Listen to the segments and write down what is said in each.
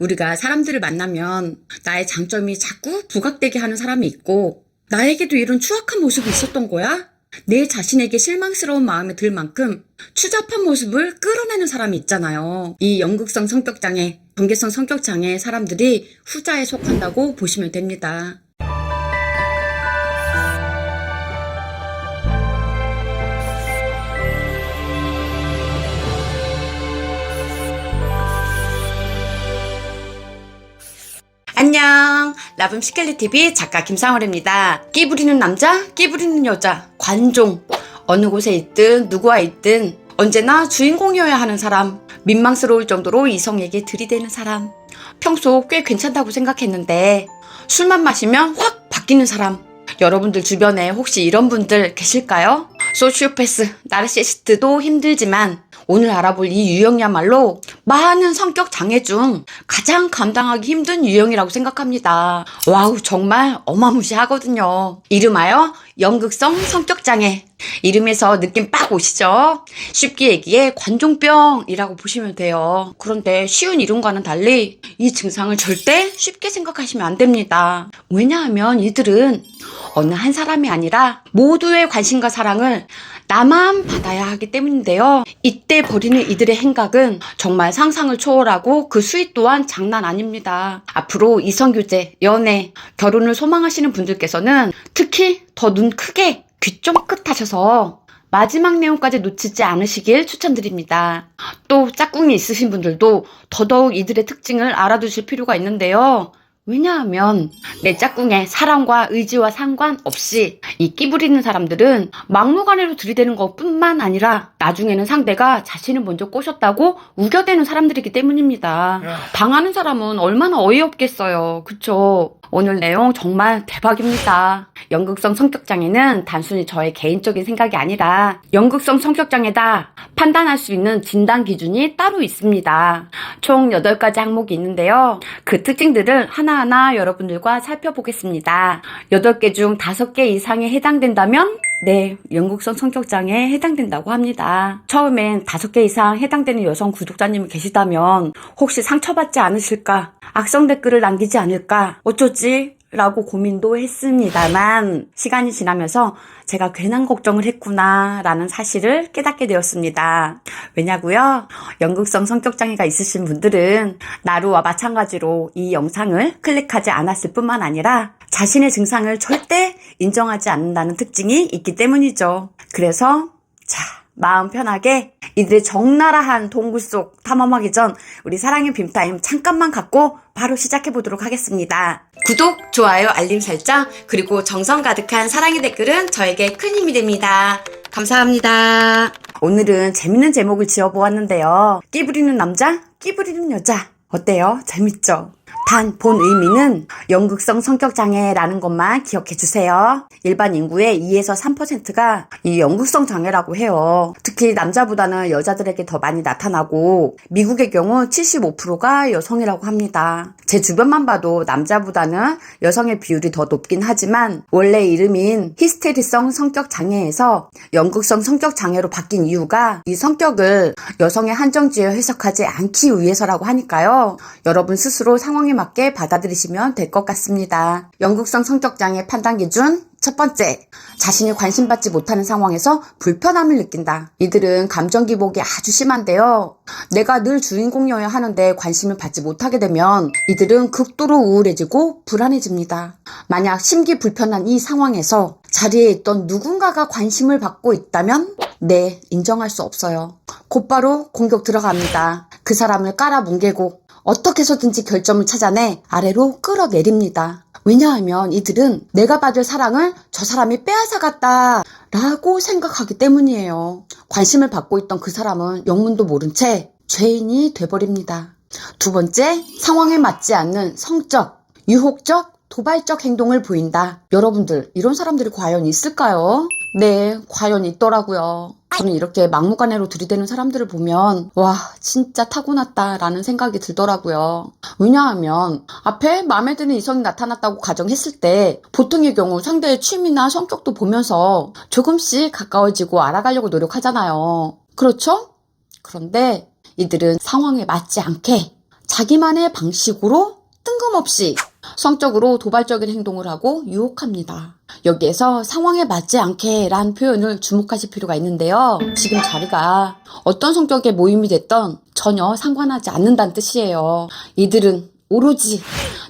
우리가 사람들을 만나면 나의 장점이 자꾸 부각되게 하는 사람이 있고 나에게도 이런 추악한 모습이 있었던 거야? 내 자신에게 실망스러운 마음이 들 만큼 추잡한 모습을 끌어내는 사람이 있잖아요. 이 연극성 성격장애, 경계성 성격장애 사람들이 후자에 속한다고 보시면 됩니다. 안녕. 라붐 시켈리TV 작가 김상월입니다. 끼 부리는 남자, 끼 부리는 여자, 관종. 어느 곳에 있든 누구와 있든 언제나 주인공이어야 하는 사람. 민망스러울 정도로 이성에게 들이대는 사람. 평소 꽤 괜찮다고 생각했는데 술만 마시면 확 바뀌는 사람. 여러분들 주변에 혹시 이런 분들 계실까요? 소시오패스, 나르시시스트도 힘들지만 오늘 알아볼 이 유형이야말로 많은 성격 장애 중 가장 감당하기 힘든 유형이라고 생각합니다. 와우, 정말 어마무시하거든요. 이름하여 연극성 성격 장애. 이름에서 느낌 빡 오시죠? 쉽게 얘기해 관종병이라고 보시면 돼요. 그런데 쉬운 이름과는 달리 이 증상을 절대 쉽게 생각하시면 안 됩니다. 왜냐하면 이들은 어느 한 사람이 아니라 모두의 관심과 사랑을 나만 받아야 하기 때문인데요. 이때 벌이는 이들의 행각은 정말 상상을 초월하고 그 수익 또한 장난 아닙니다. 앞으로 이성교제, 연애, 결혼을 소망하시는 분들께서는 특히 더 눈 크게 귀 쫑긋하셔서 마지막 내용까지 놓치지 않으시길 추천드립니다. 또 짝꿍이 있으신 분들도 더더욱 이들의 특징을 알아두실 필요가 있는데요. 왜냐하면 내 짝꿍의 사랑과 의지와 상관없이 이 끼부리는 사람들은 막무가내로 들이대는 것 뿐만 아니라 나중에는 상대가 자신을 먼저 꼬셨다고 우겨대는 사람들이기 때문입니다. 당하는 사람은 얼마나 어이없겠어요. 그쵸? 오늘 내용 정말 대박입니다. 연극성 성격장애는 단순히 저의 개인적인 생각이 아니라 연극성 성격장애다 판단할 수 있는 진단 기준이 따로 있습니다. 총 8가지 항목이 있는데요. 그 특징들을 하나하나 여러분들과 살펴보겠습니다. 8개 중 5개 이상에 해당된다면 네, 연극성 성격장애에 해당된다고 합니다. 처음엔 5개 이상 해당되는 여성 구독자님이 계시다면 혹시 상처받지 않으실까? 악성 댓글을 남기지 않을까? 어쩌지? 라고 고민도 했습니다만 시간이 지나면서 제가 괜한 걱정을 했구나 라는 사실을 깨닫게 되었습니다. 왜냐고요? 연극성 성격장애가 있으신 분들은 나루와 마찬가지로 이 영상을 클릭하지 않았을 뿐만 아니라 자신의 증상을 절대 인정하지 않는다는 특징이 있기 때문이죠. 그래서 자 마음 편하게 이들의 적나라한 동굴 속 탐험하기 전 우리 사랑의 빔타임 잠깐만 갖고 바로 시작해 보도록 하겠습니다. 구독, 좋아요, 알림 설정, 그리고 정성 가득한 사랑의 댓글은 저에게 큰 힘이 됩니다. 감사합니다. 오늘은 재밌는 제목을 지어보았는데요. 끼부리는 남자, 끼부리는 여자. 어때요? 재밌죠? 단, 본 의미는 연극성 성격 장애라는 것만 기억해 주세요. 일반 인구의 2에서 3%가 이 연극성 장애라고 해요. 특히 남자보다는 여자들에게 더 많이 나타나고, 미국의 경우 75%가 여성이라고 합니다. 제 주변만 봐도 남자보다는 여성의 비율이 더 높긴 하지만, 원래 이름인 히스테리성 성격 장애에서 연극성 성격 장애로 바뀐 이유가 이 성격을 여성의 한정지어 해석하지 않기 위해서라고 하니까요. 여러분 스스로 상황에 맞게 받아들이시면 될 것 같습니다. 연극성 성격장애 판단 기준 첫 번째, 자신이 관심받지 못하는 상황에서 불편함을 느낀다. 이들은 감정 기복이 아주 심한데요. 내가 늘 주인공이어야 하는데 관심을 받지 못하게 되면 이들은 극도로 우울해지고 불안해집니다. 만약 심기 불편한 이 상황에서 자리에 있던 누군가가 관심을 받고 있다면 네, 인정할 수 없어요. 곧바로 공격 들어갑니다. 그 사람을 깔아 뭉개고 어떻게 해서든지 결점을 찾아내 아래로 끌어내립니다. 왜냐하면 이들은 내가 받을 사랑을 저 사람이 빼앗아갔다 라고 생각하기 때문이에요. 관심을 받고 있던 그 사람은 영문도 모른 채 죄인이 돼버립니다. 두 번째, 상황에 맞지 않는 성적, 유혹적, 도발적 행동을 보인다. 여러분들, 이런 사람들이 과연 있을까요? 네, 과연 있더라고요. 저는 이렇게 막무가내로 들이대는 사람들을 보면 와 진짜 타고났다라는 생각이 들더라고요. 왜냐하면 앞에 마음에 드는 이성이 나타났다고 가정했을 때 보통의 경우 상대의 취미나 성격도 보면서 조금씩 가까워지고 알아가려고 노력하잖아요. 그렇죠? 그런데 이들은 상황에 맞지 않게 자기만의 방식으로 뜬금없이 성적으로 도발적인 행동을 하고 유혹합니다. 여기에서 상황에 맞지 않게 란 표현을 주목하실 필요가 있는데요. 지금 자리가 어떤 성격의 모임이 됐던 전혀 상관하지 않는다는 뜻이에요. 이들은 오로지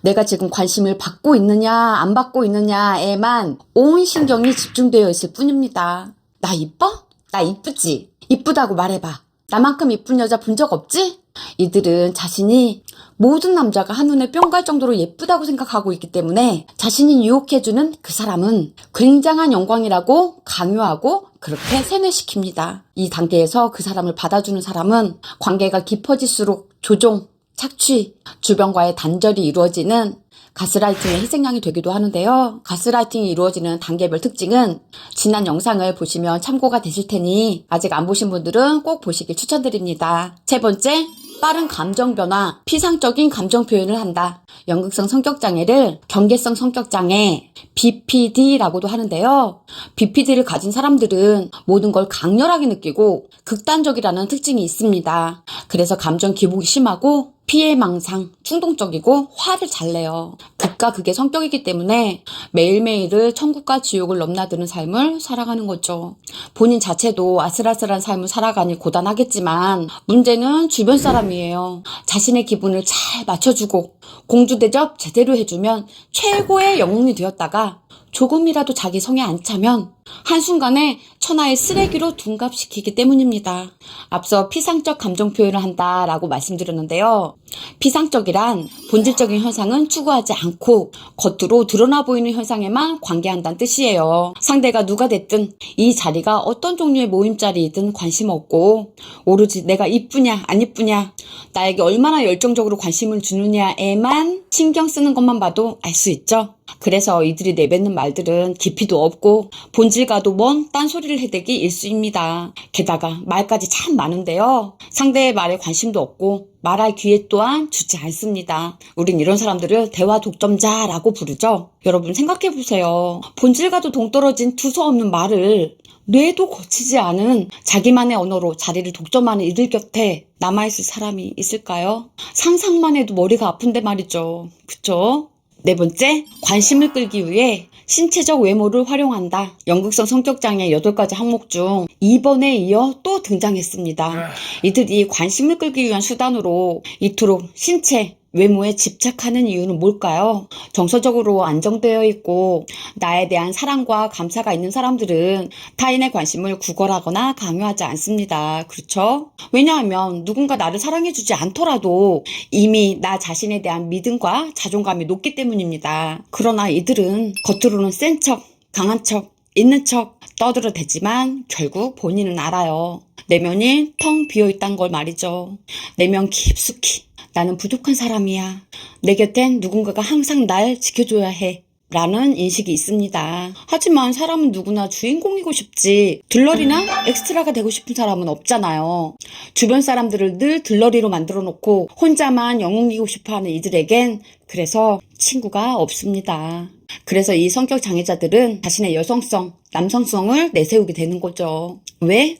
내가 지금 관심을 받고 있느냐, 안 받고 있느냐에만 온 신경이 집중되어 있을 뿐입니다. 나 이뻐? 나 이쁘지? 이쁘다고 말해봐. 나만큼 이쁜 여자 본 적 없지? 이들은 자신이 모든 남자가 한눈에 뿅 갈 정도로 예쁘다고 생각하고 있기 때문에 자신이 유혹해주는 그 사람은 굉장한 영광이라고 강요하고 그렇게 세뇌시킵니다. 이 단계에서 그 사람을 받아주는 사람은 관계가 깊어질수록 조종, 착취, 주변과의 단절이 이루어지는 가스라이팅의 희생양이 되기도 하는데요. 가스라이팅이 이루어지는 단계별 특징은 지난 영상을 보시면 참고가 되실 테니 아직 안 보신 분들은 꼭 보시길 추천드립니다. 세 번째, 빠른 감정 변화, 피상적인 감정 표현을 한다. 연극성 성격 장애를 경계성 성격 장애, BPD라고도 하는데요. BPD를 가진 사람들은 모든 걸 강렬하게 느끼고 극단적이라는 특징이 있습니다. 그래서 감정 기복이 심하고 피해망상, 충동적이고 화를 잘 내요. 극과 극의 성격이기 때문에 매일매일을 천국과 지옥을 넘나드는 삶을 살아가는 거죠. 본인 자체도 아슬아슬한 삶을 살아가니 고단하겠지만 문제는 주변 사람이에요. 자신의 기분을 잘 맞춰주고 공주 대접 제대로 해주면 최고의 영웅이 되었다가 조금이라도 자기 성에 안 차면 한순간에 천하의 쓰레기로 둔갑시키기 때문입니다. 앞서 피상적 감정 표현을 한다라고 말씀드렸는데요. 피상적이란 본질적인 현상은 추구하지 않고 겉으로 드러나 보이는 현상에만 관계한다는 뜻이에요. 상대가 누가 됐든 이 자리가 어떤 종류의 모임 자리이든 관심 없고 오로지 내가 이쁘냐 안 이쁘냐 나에게 얼마나 열정적으로 관심을 주느냐에만 신경 쓰는 것만 봐도 알 수 있죠. 그래서 이들이 내뱉는 말들은 깊이도 없고 본질 과도 먼 딴소리를 해대기 일수입니다. 게다가 말까지 참 많은데요. 상대의 말에 관심도 없고 말할 기회 또한 주지 않습니다. 우린 이런 사람들을 대화 독점자라고 부르죠. 여러분 생각해 보세요. 본질과도 동떨어진 두서없는 말을 뇌도 거치지 않은 자기만의 언어로 자리를 독점하는 이들 곁에 남아있을 사람이 있을까요? 상상만 해도 머리가 아픈데 말이죠. 그쵸? 네 번째, 관심을 끌기 위해 신체적 외모를 활용한다. 연극성 성격장애 8가지 항목 중 2번에 이어 또 등장했습니다. 이들이 관심을 끌기 위한 수단으로 이토록 신체, 외모에 집착하는 이유는 뭘까요? 정서적으로 안정되어 있고 나에 대한 사랑과 감사가 있는 사람들은 타인의 관심을 구걸하거나 강요하지 않습니다. 그렇죠? 왜냐하면 누군가 나를 사랑해주지 않더라도 이미 나 자신에 대한 믿음과 자존감이 높기 때문입니다. 그러나 이들은 겉으로는 센 척, 강한 척, 있는 척 떠들어 대지만 결국 본인은 알아요. 내면이 텅 비어 있단 걸 말이죠. 내면 깊숙이 나는 부족한 사람이야. 내 곁엔 누군가가 항상 날 지켜줘야 해. 라는 인식이 있습니다. 하지만 사람은 누구나 주인공이고 싶지 들러리나 엑스트라가 되고 싶은 사람은 없잖아요. 주변 사람들을 늘 들러리로 만들어 놓고 혼자만 영웅이고 싶어 하는 이들에겐 그래서 친구가 없습니다. 그래서 이 성격 장애자들은 자신의 여성성, 남성성을 내세우게 되는 거죠. 왜?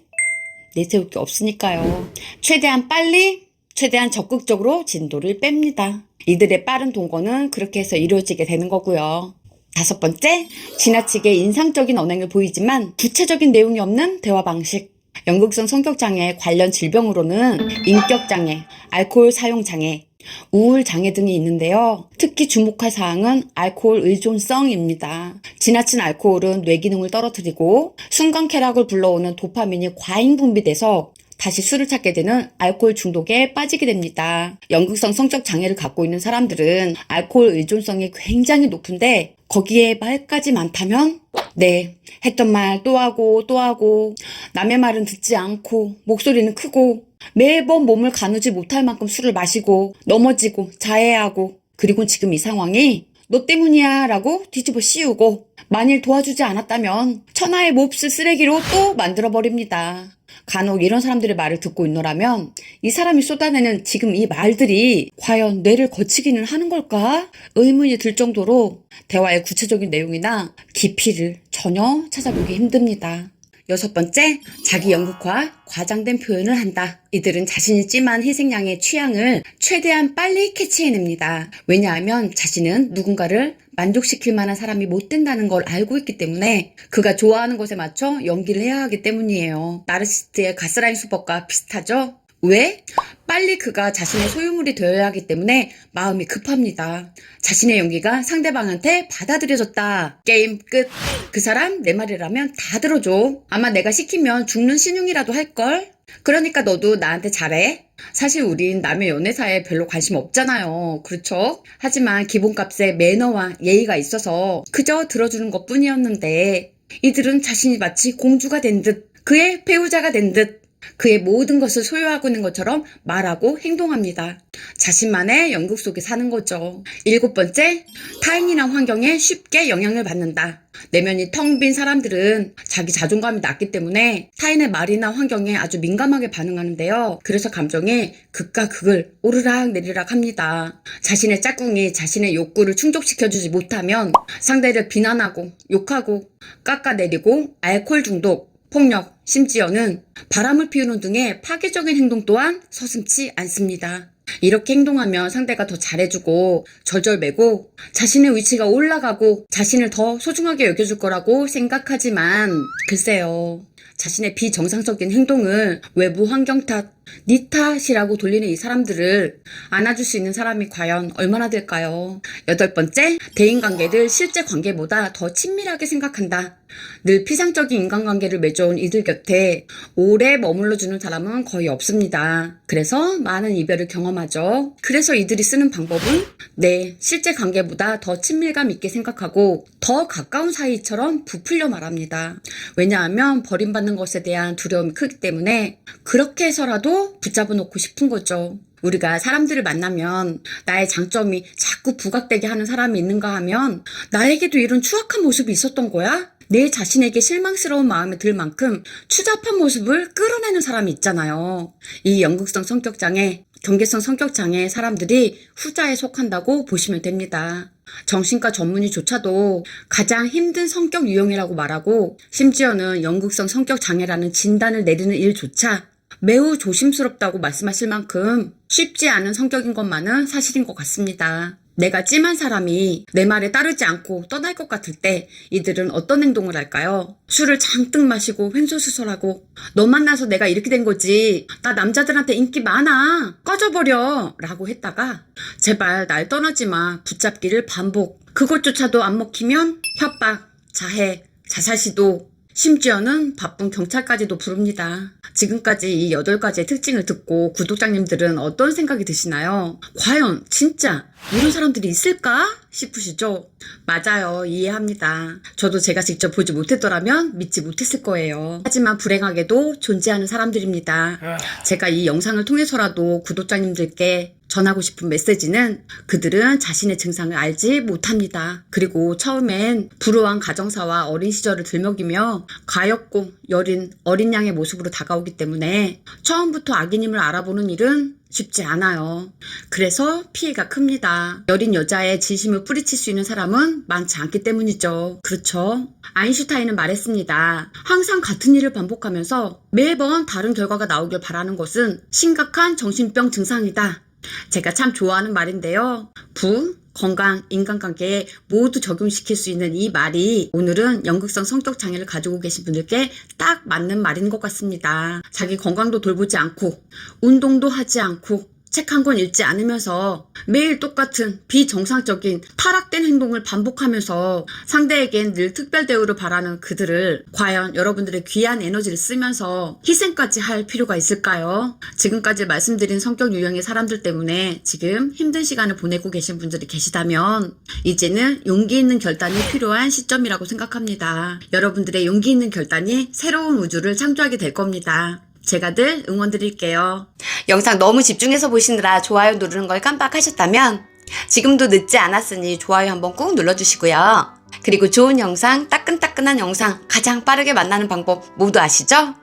내세울 게 없으니까요. 최대한 빨리 최대한 적극적으로 진도를 뺍니다. 이들의 빠른 동거는 그렇게 해서 이루어지게 되는 거고요. 다섯 번째, 지나치게 인상적인 언행을 보이지만 구체적인 내용이 없는 대화 방식. 연극성 성격장애 관련 질병으로는 인격장애, 알코올 사용장애, 우울장애 등이 있는데요. 특히 주목할 사항은 알코올 의존성입니다. 지나친 알코올은 뇌 기능을 떨어뜨리고 순간 쾌락을 불러오는 도파민이 과잉 분비돼서 다시 술을 찾게 되는 알코올 중독에 빠지게 됩니다. 연극성 성적 장애를 갖고 있는 사람들은 알코올 의존성이 굉장히 높은데 거기에 말까지 많다면 네 했던 말 또 하고 또 하고 남의 말은 듣지 않고 목소리는 크고 매번 몸을 가누지 못할 만큼 술을 마시고 넘어지고 자해하고 그리고 지금 이 상황이 너 때문이야 라고 뒤집어 씌우고 만일 도와주지 않았다면 천하의 몹쓸 쓰레기로 또 만들어버립니다. 간혹 이런 사람들의 말을 듣고 있노라면 이 사람이 쏟아내는 지금 이 말들이 과연 뇌를 거치기는 하는 걸까? 의문이 들 정도로 대화의 구체적인 내용이나 깊이를 전혀 찾아보기 힘듭니다. 여섯 번째, 자기 연극화, 과장된 표현을 한다. 이들은 자신이 찜한 희생양의 취향을 최대한 빨리 캐치해냅니다. 왜냐하면 자신은 누군가를 만족시킬 만한 사람이 못 된다는 걸 알고 있기 때문에 그가 좋아하는 것에 맞춰 연기를 해야 하기 때문이에요. 나르시스트의 가스라인 수법과 비슷하죠? 왜? 빨리 그가 자신의 소유물이 되어야 하기 때문에 마음이 급합니다. 자신의 연기가 상대방한테 받아들여졌다. 게임 끝. 그 사람 내 말이라면 다 들어줘. 아마 내가 시키면 죽는 신용이라도 할걸? 그러니까 너도 나한테 잘해. 사실 우린 남의 연애사에 별로 관심 없잖아요. 그렇죠? 하지만 기본값에 매너와 예의가 있어서 그저 들어주는 것 뿐이었는데 이들은 자신이 마치 공주가 된 듯, 그의 배우자가 된 듯, 그의 모든 것을 소유하고 있는 것처럼 말하고 행동합니다. 자신만의 연극 속에 사는 거죠. 일곱 번째, 타인이나 환경에 쉽게 영향을 받는다. 내면이 텅 빈 사람들은 자기 자존감이 낮기 때문에 타인의 말이나 환경에 아주 민감하게 반응하는데요. 그래서 감정에 극과 극을 오르락 내리락 합니다. 자신의 짝꿍이 자신의 욕구를 충족시켜주지 못하면 상대를 비난하고 욕하고 깎아내리고 알코올 중독, 폭력, 심지어는 바람을 피우는 등의 파괴적인 행동 또한 서슴지 않습니다. 이렇게 행동하면 상대가 더 잘해주고 절절매고 자신의 위치가 올라가고 자신을 더 소중하게 여겨줄 거라고 생각하지만 글쎄요. 자신의 비정상적인 행동을 외부 환경 탓, 니 탓이라고 돌리는 이 사람들을 안아줄 수 있는 사람이 과연 얼마나 될까요? 여덟 번째, 대인관계를 실제 관계보다 더 친밀하게 생각한다. 늘 피상적인 인간관계를 맺어온 이들 곁에 오래 머물러주는 사람은 거의 없습니다. 그래서 많은 이별을 경험하죠. 그래서 이들이 쓰는 방법은 네, 실제 관계보다 더 친밀감 있게 생각하고 더 가까운 사이처럼 부풀려 말합니다. 왜냐하면 버림 받는 것에 대한 두려움이 크기 때문에 그렇게 해서라도 붙잡아 놓고 싶은 거죠. 우리가 사람들을 만나면 나의 장점이 자꾸 부각되게 하는 사람이 있는가 하면 나에게도 이런 추악한 모습이 있었던 거야? 내 자신에게 실망스러운 마음이 들 만큼 추잡한 모습을 끌어내는 사람이 있잖아요. 이 연극성 성격장애, 경계성 성격 장애 사람들이 후자에 속한다고 보시면 됩니다. 정신과 전문의조차도 가장 힘든 성격 유형이라고 말하고 심지어는 연극성 성격 장애라는 진단을 내리는 일조차 매우 조심스럽다고 말씀하실 만큼 쉽지 않은 성격인 것만은 사실인 것 같습니다. 내가 찜한 사람이 내 말에 따르지 않고 떠날 것 같을 때 이들은 어떤 행동을 할까요? 술을 잔뜩 마시고 횡설수설하고 너 만나서 내가 이렇게 된 거지. 나 남자들한테 인기 많아. 꺼져버려. 라고 했다가 제발 날 떠나지 마. 붙잡기를 반복. 그것조차도 안 먹히면 협박, 자해, 자살 시도, 심지어는 바쁜 경찰까지도 부릅니다. 지금까지 이 8가지의 특징을 듣고 구독자님들은 어떤 생각이 드시나요? 과연 진짜 이런 사람들이 있을까? 싶으시죠? 맞아요. 이해합니다. 저도 제가 직접 보지 못했더라면 믿지 못했을 거예요. 하지만 불행하게도 존재하는 사람들입니다. 제가 이 영상을 통해서라도 구독자님들께 전하고 싶은 메시지는 그들은 자신의 증상을 알지 못합니다. 그리고 처음엔 불우한 가정사와 어린 시절을 들먹이며 가엾고 여린 어린 양의 모습으로 다가오기 때문에 처음부터 악인임을 알아보는 일은 쉽지 않아요. 그래서 피해가 큽니다. 여린 여자의 진심을 뿌리칠 수 있는 사람은 많지 않기 때문이죠. 그렇죠? 아인슈타인은 말했습니다. 항상 같은 일을 반복하면서 매번 다른 결과가 나오길 바라는 것은 심각한 정신병 증상이다. 제가 참 좋아하는 말인데요. 부, 건강, 인간관계에 모두 적용시킬 수 있는 이 말이 오늘은 연극성 성격 장애를 가지고 계신 분들께 딱 맞는 말인 것 같습니다. 자기 건강도 돌보지 않고, 운동도 하지 않고, 책 한 권 읽지 않으면서 매일 똑같은 비정상적인 타락된 행동을 반복하면서 상대에겐 늘 특별 대우를 바라는 그들을 과연 여러분들의 귀한 에너지를 쓰면서 희생까지 할 필요가 있을까요? 지금까지 말씀드린 성격 유형의 사람들 때문에 지금 힘든 시간을 보내고 계신 분들이 계시다면 이제는 용기 있는 결단이 필요한 시점이라고 생각합니다. 여러분들의 용기 있는 결단이 새로운 우주를 창조하게 될 겁니다. 제가 늘 응원 드릴게요. 영상 너무 집중해서 보시느라 좋아요 누르는 걸 깜빡하셨다면 지금도 늦지 않았으니 좋아요 한번 꾹 눌러주시고요. 그리고 좋은 영상, 따끈따끈한 영상 가장 빠르게 만나는 방법 모두 아시죠?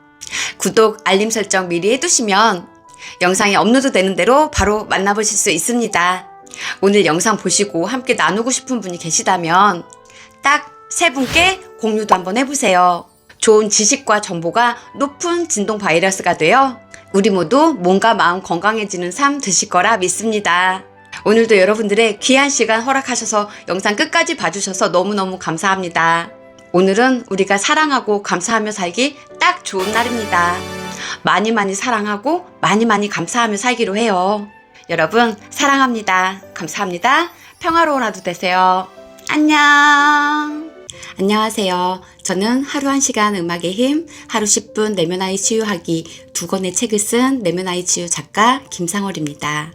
구독, 알림 설정 미리 해두시면 영상이 업로드 되는 대로 바로 만나보실 수 있습니다. 오늘 영상 보시고 함께 나누고 싶은 분이 계시다면 딱 세 분께 공유도 한번 해보세요. 좋은 지식과 정보가 높은 진동 바이러스가 되어 우리 모두 몸과 마음 건강해지는 삶 되실 거라 믿습니다. 오늘도 여러분들의 귀한 시간 허락하셔서 영상 끝까지 봐주셔서 너무너무 감사합니다. 오늘은 우리가 사랑하고 감사하며 살기 딱 좋은 날입니다. 많이 많이 사랑하고 많이 많이 감사하며 살기로 해요. 여러분, 사랑합니다. 감사합니다. 평화로운 하루 되세요. 안녕. 안녕하세요. 저는 하루 한 시간 음악의 힘, 하루 10분 내면 아이 치유하기 두 권의 책을 쓴 내면 아이 치유 작가 김상월입니다.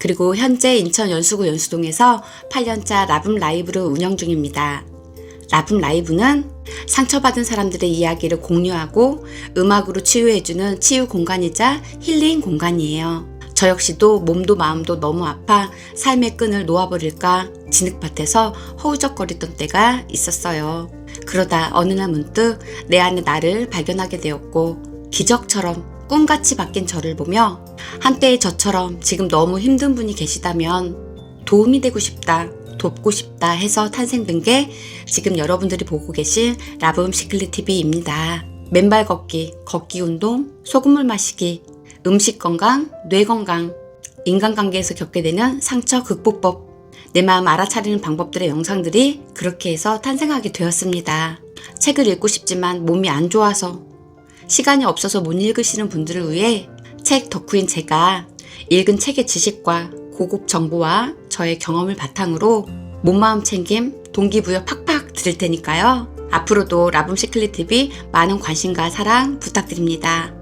그리고 현재 인천 연수구 연수동에서 8년차 라붐 라이브를 운영 중입니다. 라붐 라이브는 상처받은 사람들의 이야기를 공유하고 음악으로 치유해주는 치유 공간이자 힐링 공간이에요. 저 역시도 몸도 마음도 너무 아파 삶의 끈을 놓아버릴까 진흙밭에서 허우적거리던 때가 있었어요. 그러다 어느 날 문득 내 안에 나를 발견하게 되었고 기적처럼 꿈같이 바뀐 저를 보며 한때의 저처럼 지금 너무 힘든 분이 계시다면 도움이 되고 싶다, 돕고 싶다 해서 탄생된 게 지금 여러분들이 보고 계신 라붐 시클릿 TV입니다. 맨발 걷기, 걷기 운동, 소금물 마시기, 음식 건강, 뇌 건강, 인간관계에서 겪게 되는 상처 극복법, 내 마음 알아차리는 방법들의 영상들이 그렇게 해서 탄생하게 되었습니다. 책을 읽고 싶지만 몸이 안 좋아서 시간이 없어서 못 읽으시는 분들을 위해 책 덕후인 제가 읽은 책의 지식과 고급 정보와 저의 경험을 바탕으로 몸마음 챙김, 동기부여 팍팍 드릴 테니까요. 앞으로도 라붐 시클릿 TV 많은 관심과 사랑 부탁드립니다.